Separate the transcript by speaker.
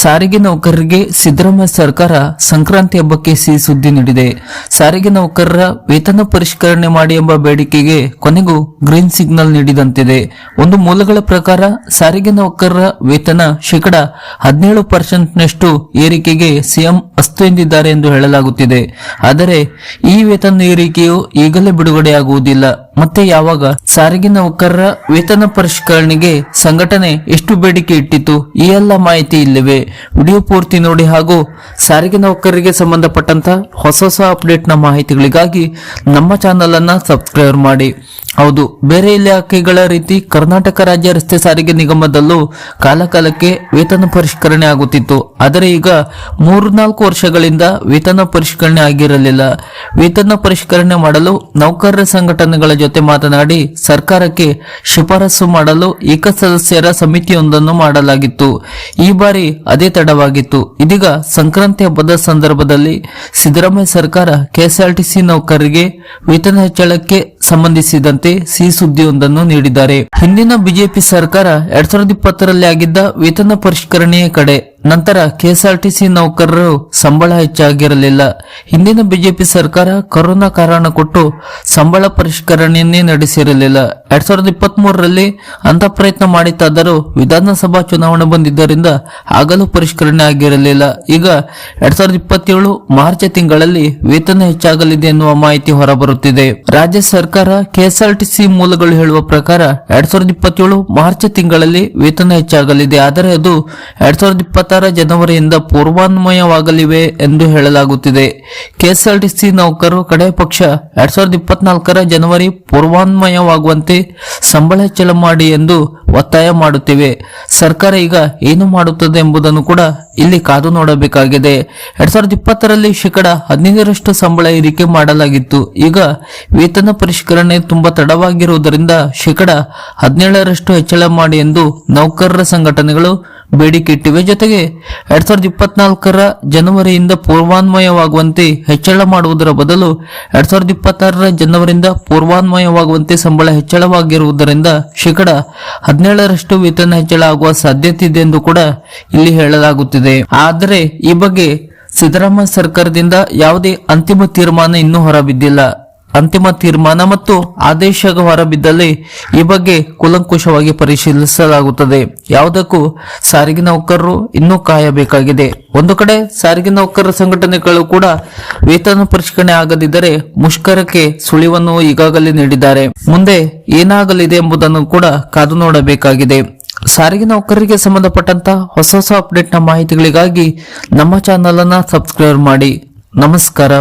Speaker 1: ಸಾರಿಗೆ ನೌಕರರಿಗೆ ಸಿದ್ದರಾಮಯ್ಯ ಸರ್ಕಾರ ಸಂಕ್ರಾಂತಿ ಹಬ್ಬಕ್ಕೆ ಸಿಹಿ ಸುದ್ದಿ ನೀಡಿದೆ. ಸಾರಿಗೆ ನೌಕರರ ವೇತನ ಪರಿಷ್ಕರಣೆ ಮಾಡಿ ಎಂಬ ಬೇಡಿಕೆಗೆ ಕೊನೆಗೂ ಗ್ರೀನ್ ಸಿಗ್ನಲ್ ನೀಡಿದಂತಿದೆ. ಒಂದು ಮೂಲಗಳ ಪ್ರಕಾರ ಸಾರಿಗೆ ನೌಕರರ ವೇತನ ಶೇಕಡ ಹದಿನೇಳು ಪರ್ಸೆಂಟ್ನಷ್ಟು ಏರಿಕೆಗೆ ಸಿಎಂ ಅಸ್ತು ಎಂದಿದ್ದಾರೆ ಎಂದು ಹೇಳಲಾಗುತ್ತಿದೆ. ಆದರೆ ಈ ವೇತನ ಏರಿಕೆಯು ಈಗಲೇ ಬಿಡುಗಡೆಯಾಗುವುದಿಲ್ಲ. ಮತ್ತೆ ಯಾವಾಗ ಸಾರಿಗೆ ನೌಕರರ ವೇತನ ಪರಿಷ್ಕರಣೆಗೆ ಸಂಘಟನೆ ಎಷ್ಟು ಬೇಡಿಕೆ ಇಟ್ಟಿತು ಈ ಎಲ್ಲ ಮಾಹಿತಿ ಇಲ್ಲಿವೆ. ವಿಡಿಯೋ ಪೂರ್ತಿ ನೋಡಿ ಹಾಗೂ ಸಾರಿಗೆ ನೌಕರರಿಗೆ ಸಂಬಂಧಪಟ್ಟಂತ ಹೊಸ ಹೊಸ ಅಪ್ಡೇಟ್ನ ಮಾಹಿತಿಗಳಿಗಾಗಿ ನಮ್ಮ ಚಾನಲ್ ಅನ್ನ ಸಬ್ಸ್ಕ್ರೈಬ್ ಮಾಡಿ. ಹೌದು, ಬೇರೆ ಇಲಾಖೆಗಳ ರೀತಿ ಕರ್ನಾಟಕ ರಾಜ್ಯ ರಸ್ತೆ ಸಾರಿಗೆ ನಿಗಮದಲ್ಲೂ ಕಾಲಕಾಲಕ್ಕೆ ವೇತನ ಪರಿಷ್ಕರಣೆ ಆಗುತ್ತಿತ್ತು. ಆದರೆ ಈಗ ಮೂರು ನಾಲ್ಕು ವರ್ಷಗಳಿಂದ ವೇತನ ಪರಿಷ್ಕರಣೆ ಆಗಿರಲಿಲ್ಲ. ವೇತನ ಪರಿಷ್ಕರಣೆ ಮಾಡಲು ನೌಕರರ ಸಂಘಟನೆಗಳ ಜೊತೆ ಮಾತನಾಡಿ ಸರ್ಕಾರಕ್ಕೆ ಶಿಫಾರಸು ಮಾಡಲು ಏಕಸದಸ್ಯರ ಸಮಿತಿಯೊಂದನ್ನು ಮಾಡಲಾಗಿತ್ತು. ಈ ಬಾರಿ ಅದೇ ತಡವಾಗಿತ್ತು. ಇದೀಗ ಸಂಕ್ರಾಂತಿ ಹಬ್ಬದ ಸಂದರ್ಭದಲ್ಲಿ ಸಿದ್ದರಾಮಯ್ಯ ಸರ್ಕಾರ ಕೆಎಸ್ಆರ್ಟಿಸಿ ನೌಕರರಿಗೆ ವೇತನ ಹೆಚ್ಚಳಕ್ಕೆ ಸಂಬಂಧಿಸಿದಂತೆ ಸಿಹಿ ಸುದ್ದಿಯೊಂದನ್ನು ನೀಡಿದ್ದಾರೆ. ಹಿಂದಿನ ಬಿಜೆಪಿ ಸರ್ಕಾರ ಎರಡ್ ಸಾವಿರದ ಇಪ್ಪತ್ತರಲ್ಲಿ ಆಗಿದ್ದ ವೇತನ ಪರಿಷ್ಕರಣೆಯ ಕಡೆ ನಂತರ ಕೆಎಸ್ಆರ್ಟಿಸಿ ನೌಕರರು ಸಂಬಳ ಹೆಚ್ಚಾಗಿರಲಿಲ್ಲ. ಹಿಂದಿನ ಬಿಜೆಪಿ ಸರ್ಕಾರ ಕೊರೋನಾ ಕಾರಣ ಕೊಟ್ಟು ಸಂಬಳ ಪರಿಷ್ಕರಣೆಯನ್ನೇ ನಡೆಸಿರಲಿಲ್ಲ. ಎರಡ್ ಸಾವಿರದ ಇಪ್ಪತ್ತ್ ಮೂರರಲ್ಲಿ ಅಂತ ಪ್ರಯತ್ನ ಮಾಡಿತ್ತಾದರೂ ವಿಧಾನಸಭಾ ಚುನಾವಣೆ ಬಂದಿದ್ದರಿಂದ ಆಗಲೂ ಪರಿಷ್ಕರಣೆ ಆಗಿರಲಿಲ್ಲ. ಈಗ ಎರಡ್ ಸಾವಿರದ ಇಪ್ಪತ್ತೇಳು ಮಾರ್ಚ್ ತಿಂಗಳಲ್ಲಿ ವೇತನ ಹೆಚ್ಚಾಗಲಿದೆ ಎನ್ನುವ ಮಾಹಿತಿ ಹೊರಬರುತ್ತಿದೆ. ರಾಜ್ಯ ಸರ್ಕಾರ ಕೆಎಸ್ಆರ್ಟಿಸಿ ಮೂಲಗಳು ಹೇಳುವ ಪ್ರಕಾರ ಎರಡ್ ಸಾವಿರದ ಇಪ್ಪತ್ತೇಳು ಮಾರ್ಚ್ ತಿಂಗಳಲ್ಲಿ ವೇತನ ಹೆಚ್ಚಾಗಲಿದೆ. ಆದರೆ ಅದು ಎರಡ್ ಸಾವಿರದ ಇಪ್ಪತ್ತಾರ ಜನವರಿಯಿಂದ ಪೂರ್ವಾನ್ವಯವಾಗಲಿವೆ ಎಂದು ಹೇಳಲಾಗುತ್ತಿದೆ. ಕೆಎಸ್ಆರ್ಟಿಸಿ ನೌಕರರು ಕಡೆ ಪಕ್ಷ ಎರಡ್ ಸಾವಿರದ ಇಪ್ಪತ್ನಾಲ್ಕರ ಜನವರಿ ಪೂರ್ವಾನ್ವಯವಾಗುವಂತೆ ಸಂಬಳ ಹೆಚ್ಚಳ ಮಾಡಿ ಎಂದು ಒತ್ತಾಯ ಮಾಡುತ್ತಿವೆ. ಸರ್ಕಾರ ಈಗ ಏನು ಮಾಡುತ್ತದೆ ಎಂಬುದನ್ನು ಕೂಡ ಇಲ್ಲಿ ಕಾದು ನೋಡಬೇಕಾಗಿದೆ. ಎರಡ್ ಸಾವಿರದ ಇಪ್ಪತ್ತರಲ್ಲಿ ಶೇಕಡ ಹದಿನೈದರಷ್ಟು ಸಂಬಳ ಏರಿಕೆ ಮಾಡಲಾಗಿತ್ತು. ಈಗ ವೇತನ ಪರಿಷ್ಕರಣೆ ತುಂಬಾ ತಡವಾಗಿರುವುದರಿಂದ ಶೇಕಡ ಹದಿನೇಳರಷ್ಟು ಹೆಚ್ಚಳ ಮಾಡಿ ಎಂದು ನೌಕರರ ಸಂಘಟನೆಗಳು ಬೇಡಿಕೆ ಇಟ್ಟಿವೆ. ಜೊತೆಗೆ ಎರಡ್ ಸಾವಿರದ ಇಪ್ಪತ್ನಾಲ್ಕರ ಜನವರಿಯಿಂದ ಪೂರ್ವಾನ್ವಯವಾಗುವಂತೆ ಹೆಚ್ಚಳ ಮಾಡುವುದರ ಬದಲು ಎರಡ್ ಸಾವಿರದ ಇಪ್ಪತ್ತಾರರ ಜನವರಿಯಿಂದ ಪೂರ್ವಾನ್ವಯವಾಗುವಂತೆ ಸಂಬಳ ಹೆಚ್ಚಳವಾಗಿರುವುದರಿಂದ ಶೇಕಡ ಹದಿನೇಳರಷ್ಟು ವೇತನ ಹೆಚ್ಚಳ ಆಗುವ ಸಾಧ್ಯತೆ ಇದೆ ಎಂದು ಕೂಡ ಇಲ್ಲಿ ಹೇಳಲಾಗುತ್ತಿದೆ. ಆದರೆ ಈ ಬಗ್ಗೆ ಸಿದ್ದರಾಮಯ್ಯ ಸರ್ಕಾರದಿಂದ ಯಾವುದೇ ಅಂತಿಮ ತೀರ್ಮಾನ ಇನ್ನೂ ಹೊರಬಿದ್ದಿಲ್ಲ. ಅಂತಿಮ ತೀರ್ಮಾನ ಮತ್ತು ಆದೇಶ ಹೊರಬಿದ್ದಲ್ಲಿ ಈ ಬಗ್ಗೆ ಕೂಲಂಕುಷವಾಗಿ ಪರಿಶೀಲಿಸಲಾಗುತ್ತದೆ. ಯಾವುದಕ್ಕೂ ಸಾರಿಗೆ ನೌಕರರು ಇನ್ನೂ ಕಾಯಬೇಕಾಗಿದೆ. ಒಂದು ಕಡೆ ಸಾರಿಗೆ ನೌಕರರ ಸಂಘಟನೆಗಳು ಕೂಡ ವೇತನ ಪರಿಷ್ಕರಣೆ ಆಗದಿದ್ದರೆ ಮುಷ್ಕರಕ್ಕೆ ಸುಳಿವನ್ನು ಈಗಾಗಲೇ ನೀಡಿದ್ದಾರೆ. ಮುಂದೆ ಏನಾಗಲಿದೆ ಎಂಬುದನ್ನು ಕೂಡ ಕಾದು ನೋಡಬೇಕಾಗಿದೆ. ಸಾರಿಗೆ ನೌಕರರಿಗೆ ಸಂಬಂಧಪಟ್ಟಂತ ಹೊಸ ಹೊಸ ಅಪ್ಡೇಟ್ನ ಮಾಹಿತಿಗಳಿಗಾಗಿ ನಮ್ಮ ಚಾನಲ್ ಅನ್ನು ಸಬ್ಸ್ಕ್ರೈಬ್ ಮಾಡಿ. ನಮಸ್ಕಾರ.